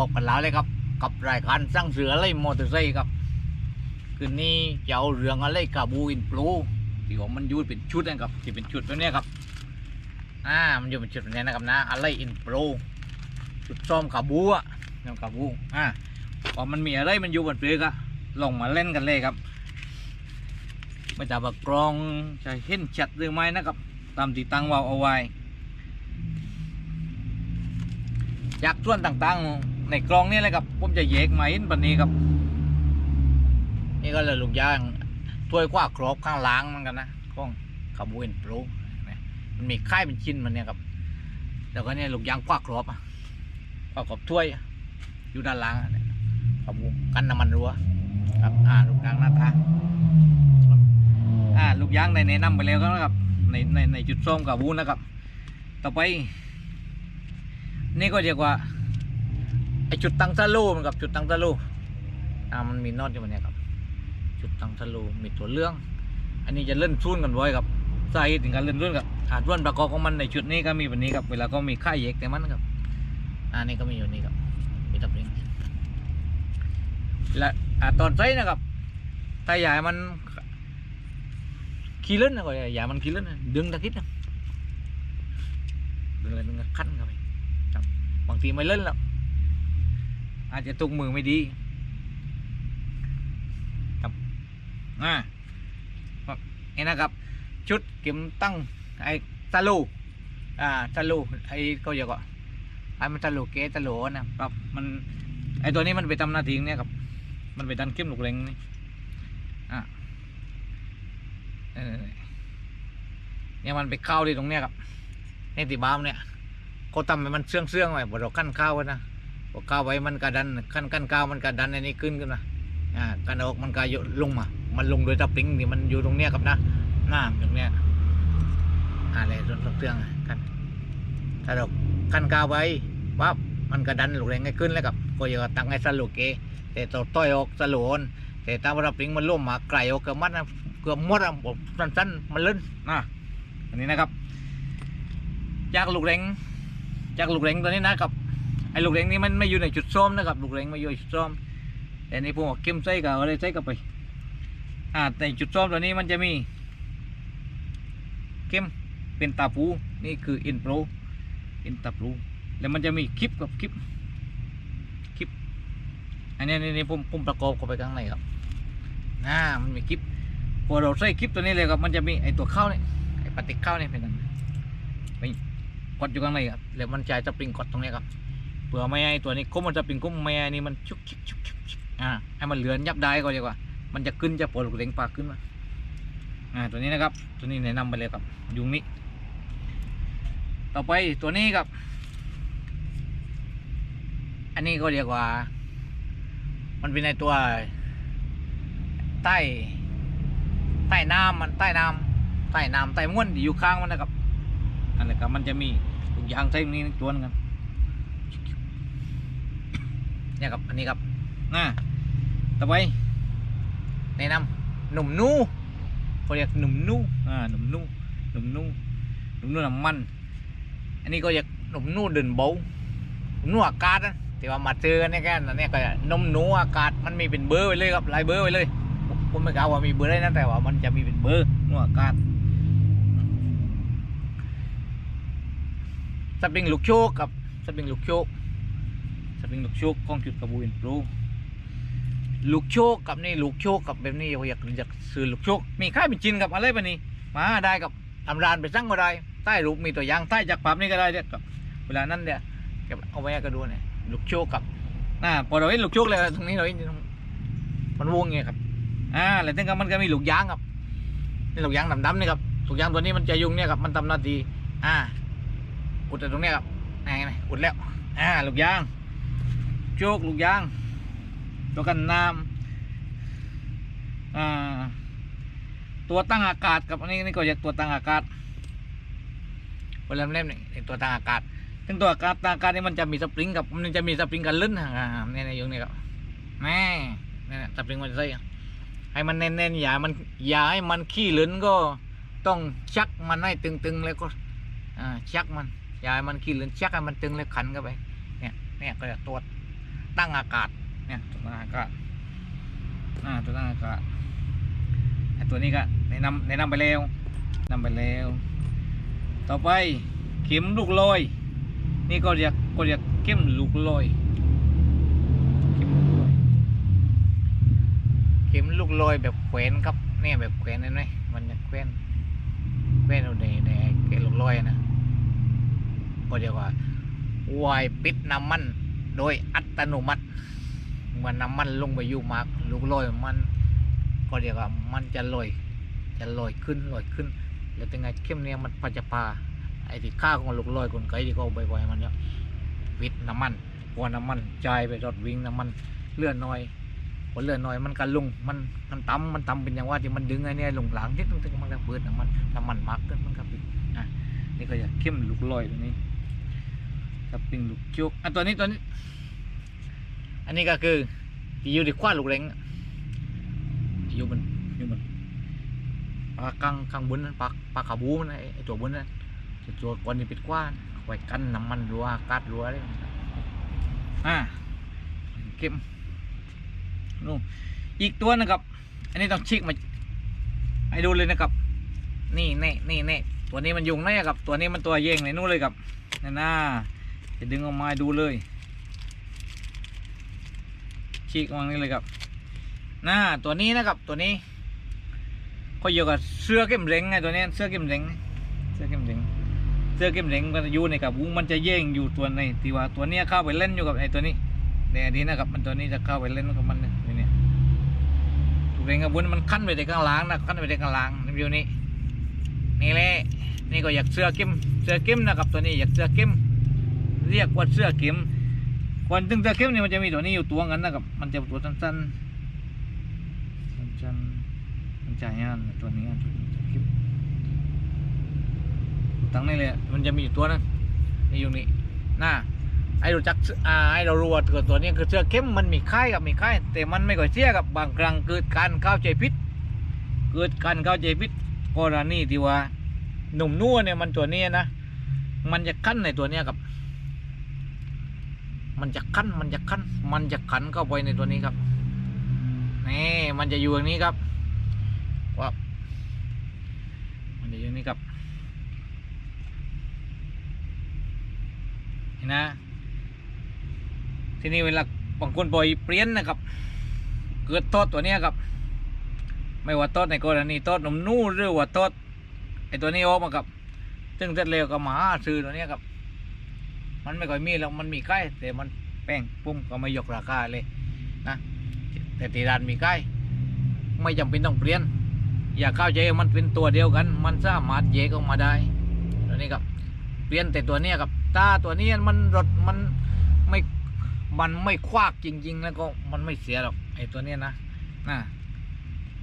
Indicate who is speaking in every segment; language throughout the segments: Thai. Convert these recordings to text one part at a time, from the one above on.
Speaker 1: พบกันแล้วเลยครับ กับรายการสร้างเสือไล่มอเตอร์ไซค์ครับ คืนนี้จะเอาเรื่องอะไรกาบูอินโปรที่ว่ามันยูดเป็นชุดนะครับที่เป็นชุดตัวนี้ครับอ่ามันอยู่เป็นชุดแบบนี้นะครับนะอะไรอินโปรชุดซ้อมกาบูอะน้ำกาบูอ่าพอมันมีอะไรมันอยู่บนเปลือกอะลงมาเล่นกันเลยครับ ไม่จะว่ากรองจะเห็นชัดหรือไม่นะครับ ตามที่ตั้งวาเอาไว้จากส่วนต่างๆ ในกรองนี่เลยครับผมจะแยกมาเห็นปันนี้ครับ นี่ก็เลยลูกยางถ้วยกว้าครบข้างล้างมันกันนะของคาบูเอ็นโปรมันมีค่ายเป็นชิ้นมันเนี่ยครับแล้วก็เนี่ยลูกยางกว้าครบกว้าครบถ้วย อยู่ด้านล่างอะเนี่ยคาบูกันน้ำมันรั่วครับอ่าลูกยางหน้าตาอ่าลูกยางในแนะนำไปแล้วนะครับในในในจุดส้มคาบูนะครับ ต่อไป นี่ก็เรียกว่า ไอจุดตั้งซาลูมันกับจุดตั้งซาลูอ่ามันมีน็อตอยู่บนเนี้ยครับ จุดตั้งซาลูมีตัวเรื่อง อันนี้จะเล่นซุ่นกันไว้ครับสาเหตุถึงการเล่นซุ่นกับอาส่วนประกอบของมันในจุดนี้ก็มีแบบนี้ครับเวลาก็มีค่ายเยกแต่มันครับอ่านี่ก็มีอยู่นี่ครับมีตับเริงและอ่าตอนใช้นะครับถ้าให้มันขี้เล่นนะก็อยากให้มันขี้เล่นดึงตะคิดนะดึงอะไรดึงขั้นเข้าไปบางทีไม่เล่นแล้ว อาจจะตุกมือไม่ดีครับอ่าครับนี่นะครับ ชุดเก็มตั้งไอ้ตะลูอ่าตะลูไอ้เขาเรียกว่าไอ้มันตะลูเกตะลูนะครับมันไอ้ตัวนี้มันไปทำหน้าที่เนี่ยครับมันไปดันเข้มหลูกเลงนี่อ่าเนี่ยมันไปเข้าที่ตรงเนี้ยครับในติบามเนี่ยเขาทำให้มันเชื่องเชื่องไว้บ่เราขั้นข้าวไว้นะ พอข้าวไว้มันกระดันขั้นขั้นข้าวมันกระดันในนี้ขึ้นขึ้นมาอ่ากันออกมันก็ยลงมา มันลงโดยตะปริงนี่มันอยู่ตรงเนี้ยครับนะหน้าตรงเนี้ยอะไรรถเครื่องกันถ้าเราขั้นข้าวไว้ปั๊บมันกระดันลูกแรงให้ขึ้นแล้วกับก็อย่าตั้งให้สลุกเกแต่ตัวต้อยออกสลุนแต่ตามระปริงมันล่มมาไกลออกเกือบมัดนะเกือบมดอะผมสั้นๆมันเล่นนะอันนี้นะครับจากลูกแรงจากลูกเล็งตัวนี้นะครับ ไอ้ลูกเล็งนี้มันไม่อยู่ในจุดส้มนะครับลูกเล็งไม่อยู่ในจุดส้มแต่นี่ผมเอาเข้มใส่กับอะไรใส่กับไปอ่าในจุดส้มตัวนี้มันจะมีเข้มเป็นตาปูนี่คืออินโปรอินตาปูแล้วมันจะมีคลิปกับคลิปคลิปอันนี้นี่นี่ผมผมประกอบเข้าไปข้างในครับอ่ามันมีคลิปพอเราใส่คลิปตัวนี้เลยครับมันจะมีไอ้ตัวเข้าเนี่ยไอ้ปฏิกเข้าเนี่ยเป็นอันกดอยู่ข้างในครับแล้วมันจ่ายสปริงกดตรงเนี้ยครับ เผื่อไม่ให้ตัวนี้คุ้มมันสปริงคุ้มไม่ให้นี่มันชุกชุกชุกชุกชุกอ่าให้มันเหลือนยับได้ก็ดีกว่า มันจะขึ้นจะปวดเล็งปลาขึ้นมาอ่าตัวนี้นะครับ ตัวนี้แนะนำไปเลยครับ ยุงนี้ ต่อไปตัวนี้ครับ อันนี้ก็เรียกว่า มันเป็นในตัว ใต้ ใต้น้ำมันใต้น้ำใต้น้ำใต้ม้วนที่อยู่ข้างมันนะครับอันนี้ครับมันจะมีทุกอย่างใช้นี้จวนกัน เนี่ยครับอันนี้ครับน่าต่อไปแนะนำหนุ่มนูเขาเรียกหนุ่มนูอ่าหนุ่มนูหนุ่มนูหนุ่มนูน้ำมัน อันนี้ก็เรียกหนุ่มนูเดินเบาหนุ่มนูอากาศนะที่ว่ามาเจอกันเนี่ยแค่นั้นเนี่ยก็นมหนูอากาศมันมีเป็นเบอร์ไว้เลยครับลายเบอร์ไว้เลยผมไม่กล่าวว่ามีเบอร์ได้นะแต่ว่ามันจะมีเป็นเบอร์หนูอากาศสปริงลูกโชกกับสปริงลูกโชก สปริงลูกโชกของจุดกระบุนปลูลูกโชกกับนี่ลูกโชกกับแบบนี้อยากอยากซื้อลูกโชกมีค่าเป็นจินกับอะไรแบบนี้ มาได้กับทำร้านไปสั่งก็ได้ใต้รูปมีตัวอย่างใต้จากปั๊มนี่ก็ได้เนี่ยกับเวลานั้นเนี่ยเก็บเอาไว้ก็ดูเนี่ยลูกโชกกับอ่าพอเราเห็นลูกโชกเลยตรงนี้เราเห็นมันวงเงี้ยครับอ่าแล้วถึงกับมันก็มีลูกยางครับนี่ลูกยางดำๆนี่ครับลูกยางตัวนี้มันจะยุ่งเนี่ยครับมันทำหน้าที่อ่าอุดตรงนี้ครับไงไงอุดแล้วอ่าลูกยาง โจกลูกยาง ตัวกันน้ำตัวตั้งอากาศกับอันนี้นี่ก็เรียกตัวตั้งอากาศเวลาเล่มนี่ตัวตั้งอากาศซึ่งตัวอากาศตั้งอากาศนี่มันจะมีสปริงกับมันจะมีสปริงกันลื่นอ่าเนี่ยในยุงนี่ครับแม่นี่สปริงมันจะใส่ให้มันแน่นๆอย่ามันอย่าให้มันขี้ลื่นก็ต้องชักมันให้ตึงๆแล้วก็ชักมันอย่ายมันขี้ลือนชักให้มันตึงแล้วขันเข้าไปเนี่ยเนี่ยก็จะตรวจ ตั้งอากาศเนี่ยตัวตั้งอากาศอ่าตัวตั้งอากาศไอตัวนี้ก็แนะนำแนะนำไปแล้วนำไปแล้ว ต่อไปเข็มลูกลอย นี่ก็เรียกก็เรียกเข็มลูกลอยเข็มลูกลอยเข็มลูกลอยแบบแขวนครับเนี่ยแบบแขวนเห็นไหมมันจะแขวนแขวนเอาในในเข็มลูกลอยนะก็เรียกว่าวายปิดน้ำมัน โดยอัตโนมัติเมื่อน้ำมันลงไปอยู่มากลูกลอยมันก็เรียกว่ามันจะลอยจะลอยขึ้นลอยขึ้น แล้วเป็นไงเข้มเนี่ยมันพอจะพาไอ้ที่ค่าของลูกลอยคนไกลที่เขาบ่อยๆมันเนี่ยวิทน้ำมันพอน้ำมันจ่ายไปรถวิ่งน้ำมันเลื่อนน้อยพอเลื่อนน้อยมันก็ลงมันมันต่ำมันต่ำเป็นอย่างว่าที่มันดึงไอ้เนี่ยลงหลังนิดนึงมันก็เปิดน้ำมันน้ำมันมากขึ้นมันก็ปิดอะนี่ก็จะเข้มลูกลอยตัวนี้ กับปิงลูกจุกอะตัวนี้ตัวนี้ อันนี้ก็คือที่อยู่ที่คว้าลูกเล้งอยู่มันอยู่มันปลากลางกลางบนนั้นปลาปลาขาบูมันไอ้ไอตัวบนนั้นตัวตัวก่อนนี่ป็ดกว้านไว้กันน้ำมันรัวกาศรัวเลยอ่าเก็บนู่นอีกตัวนะครับ อันนี้ต้องชิกมาให้ดูเลยนะครับ นี่แน่นี่แน่ตัวนี้มันยุงแน่ครับ ตัวนี้มันตัวเย่งในนู่นเลยครับนั่นน่า จะดึงออกมาดูเลยชิกวางนี่เลยครับหน่าตัวนี้นะครับตัวนี้ก็อยู่กับเสื้อเข้มเร่งไงตัวนี้เสื้อเข้มเร่งเสื้อเข้มเร่งเสื้อเข้มเร่งมันอยู่ในกับวุ้งมันจะแย่งอยู่ตัวในที่ว่าตัวนี้เข้าไปเล่นอยู่กับไอ้ตัวนี้ในอันนี้นะครับมันตัวนี้จะเข้าไปเล่นกับมันเนี่ยตัวเนี้ยตัวเรงกับวุ้นมันขั้นไปในข้างหล่างนะขั้นไปในข้างหล่างนี่อยู่นี่นี่แหละนี่ก็อยากเสื้อเข้มเสื้อเข้มนะครับตัวนี้อยากเสื้อเข้ม เรียกว่าเสื้อเข้มก่อนถึงเสื้อเข้มเนี่ยมันจะมีตัวนี้อยู่ตัวกันนะครับ มันจะตัวสั้นๆสั้นๆมันจ่ายงานตัวนี้ตัวนี้คลิปตั้งนี่เลยมันจะมีอยู่ตัวนึงนี่อยู่นี่หน้าไอ้รู้จักอ่าไอ้เรารู้ว่าตัวตัวนี้คือเสื้อเข้มมันมีค่ายกับมีค่ายแต่มันไม่ก่อยเสียกับบางครั้งเกิดการเข้าใจผิดเกิดการเข้าใจผิดกรณีที่ว่าหนุ่มนัวเนี่ยมันตัวนี้นะมันจะขั้นในตัวเนี้ยครับ มันจะขั้นมันจะขั้นมันจะขันเข้าไปในตัวนี้ครับนี่มันจะอยู่อย่างนี้ครับว่ามันจะอยู่นี่ครับเห็นนะ ที่นี้เวลาบางคนปล่อยเปลี่ยนนะครับ เกิดโทษตัวเนี้ยครับ ไม่ว่าโทษในกรณีโทษหนุ่มนู่หรือว่าโทษไอตัวนี้ออกมาครับซึ่งเสร็จเร็วก็มาหาซื้อตัวเนี้ยครับ มันไม่ค่อยมีแล้วมันมีใกล้แต่มันแป้งปุ้มก็ไม่ยกราคาเลยนะแต่ที่ร้านมีใกล้ไม่จำเป็นต้องเปลี่ยน อย่าเข้าใจมันเป็นตัวเดียวกัน มันสามารถแยกออกมาได้ตัวนี้ครับเปลี่ยนแต่ตัวนี้ครับตาตัวนี้มันรถมันไม่มันไม่ควักจริง ๆ แล้วก็มันไม่เสียหรอกไอ้ตัวนี้นะนะ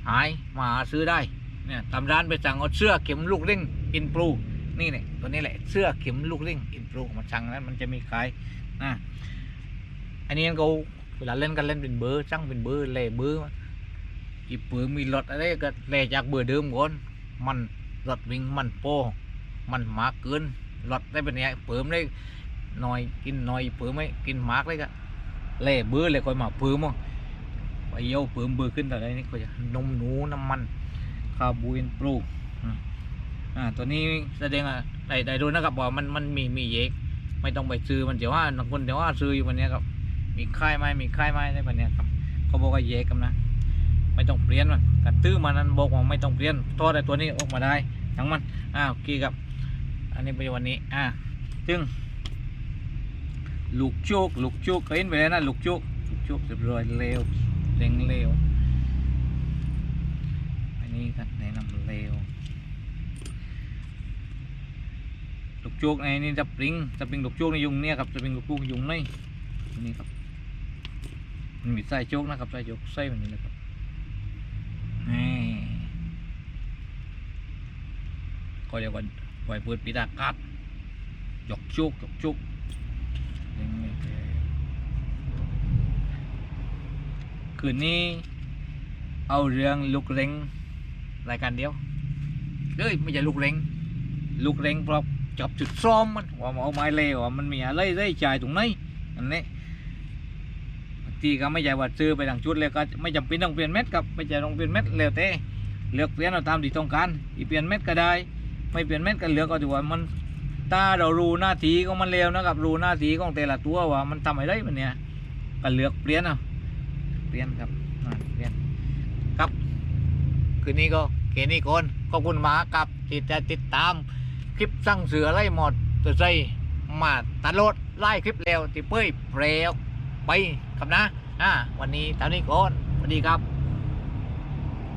Speaker 1: หายมาซื้อได้เนี่ยตามร้านไปสั่งเอาเสื้อเข็มลูกเร่งอินปรู นี่เนี่ยตัวนี้แหละเสื้อเข็มลูกเร่งอินปรูมาสั่งนั้นมันจะมีขายนะอันนี้เขาเวลาเล่นกันเล่นเป็นเบอร์สั่งเป็นเบอร์เล่เบอร์มาอีปืนมีรถอะไรก็แลจากเบอร์เดิมก่อนมันรถวิ่งมันโปมันมากเกินรถได้เป็นไงเปิมได้หน่อยกินหน่อยเปิมไม่กินมากเลยก็แล่เบอร์เลยคอยมาเปิมมั้งไปเยี่ยวเปิมเบอร์ขึ้นแต่ไหนนี่ก็จะนมหนูน้ำมันคาร์บูอินปรูอ่า อ่าตัวนี้แสดงอะได้ได้ดูนะครับว่ามันมันมีมีเยกไม่ต้องไปซื้อมันเดี๋ยวว่าบางคนเดี๋ยวว่าซื้ออยู่วันเนี้ยครับ มีค่ายไหมมีค่ายไหมได้วันเนี้ยครับเขาบอกว่าเยกกันนะ ไม่ต้องเปลี่ยนมันกันตื้อมานั้นบอกว่าไม่ต้องเปลี่ยนทอดไอ้ตัวนี้ออกมาได้ทั้งมันอ่าโอเคครับ อันนี้เป็นวันนี้อ่าจึงลูกโชกลูกโชกเคยเห็นไปแล้วนะลูกโชกลูกโชกเรียบร้อยเร็วเร่งเร็วอันนี้ครับแนะนำเร็วลูก โชกในนี่จะปริงจะปริงลูกโชกในยุงเนี่ยครับจะปริงลูกโชกยุงนี่นี่ครับมันมีไส้โชกนะครับไส้โชกไส้แบบนี้เลยครับนี่ก็เรียกว่าปล่อยเปิดปิดากาศยกชุกยกชุกเร่งไม่แพ้คืนนี้เอาเรื่องลูกเร่งรายการเดียวเอ้ยไม่ใช่ลูกเร่งลูกเร่งเพราะ จับจุดซ้อมมันว่าเอาไม้เล่ว่ามันมีอะไรได้จ่ายตรงไหนอันนี้ทีก็ไม่ใช่ว่าซื้อไปดังชุดเลยก็ไม่จำเป็นต้องเปลี่ยนเม็ดครับไม่ใช่ต้องเปลี่ยนเม็ดแล้วแต่เลือกเปลี่ยนเอาตามที่ต้องการอีเปลี่ยนเม็ดก็ได้ ไม่เปลี่ยนเม็ดก็เหลือกก็ถือว่ามันถ้าเรารูหน้าทีของมันแล้วนะครับรูหน้าทีของแต่ละตัวว่ามันทำอะไรมันเนี่ยก็เลือกเปลี่ยนเอาเปลี่ยนครับเปลี่ยนครับคืนนี้ก็เคนี้ก่อนขอบคุณมากับที่จะติดตาม คลิปสั่งเสือไล่หมดตัวใจมาตลอดไล่คลิปแล้วติเป้ยเปลวไปครับนะอ่าวันนี้ตอนนี้ก่อนสวัสดีครับ